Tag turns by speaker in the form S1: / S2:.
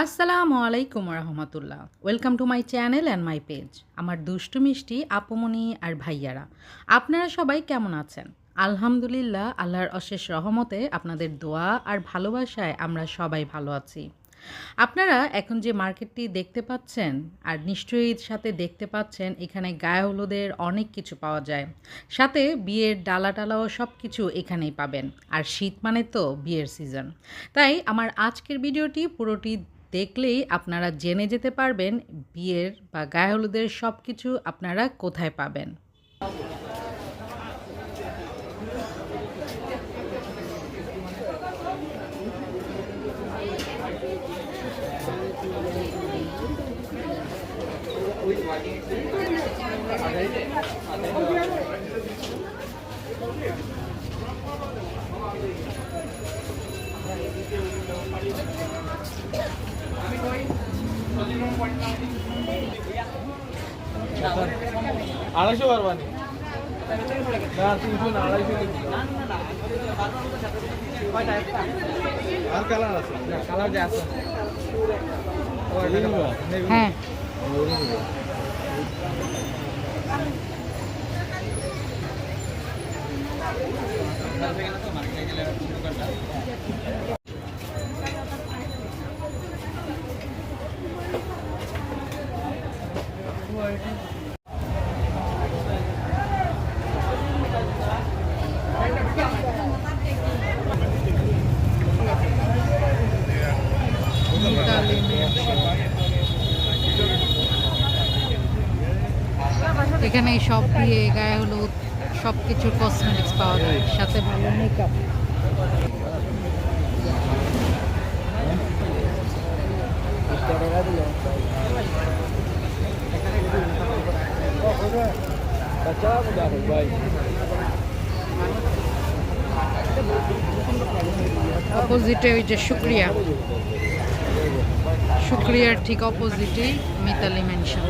S1: আসসালামু আলাইকুম রহমতুল্লাহ। Welcome to my channel and my page আমার দুষ্টু মিষ্টি আপুমনি আর ভাইয়ারা। আপনারা সবাই কেমন আছেন? আলহামদুলিল্লাহ, আল্লাহর অশেষ রহমতে আপনাদের দোয়া আর ভালোবাসায় আমরা সবাই ভালো আছি। আপনারা এখন যে মার্কেটটি দেখতে পাচ্ছেন আর নিশ্চয়ই সাথে দেখতে পাচ্ছেন, এখানে গায়ে হলুদের অনেক কিছু পাওয়া যায়। সাথে বিয়ের ডালা টালাও সব কিছু এখানেই পাবেন। আর শীত মানে তো বিয়ের সিজন তাই আমার আজকের ভিডিওটি পুরোটি দেখলেই আপনারা জেনে যেতে পারবেন বিয়ের বা গায়ে হলুদের সব কিছু আপনারা কোথায় পাবেন।
S2: আড়াইশো পারবানি না তিনশো না আড়াইশো আর কালার আছে? কালার যে আছে।
S1: হ্যাঁ। এখানে সব দিয়ে গায়ে হলুদ সব কিছু কসমেটিক্স পাওয়া যায় সাথে ভালো মেকআপ
S2: ভাই
S1: অপোজিটে ওই যে শুক্রিয়া। শুক্রিয়ার ঠিক অপোজিটেই মিতালি মেনশন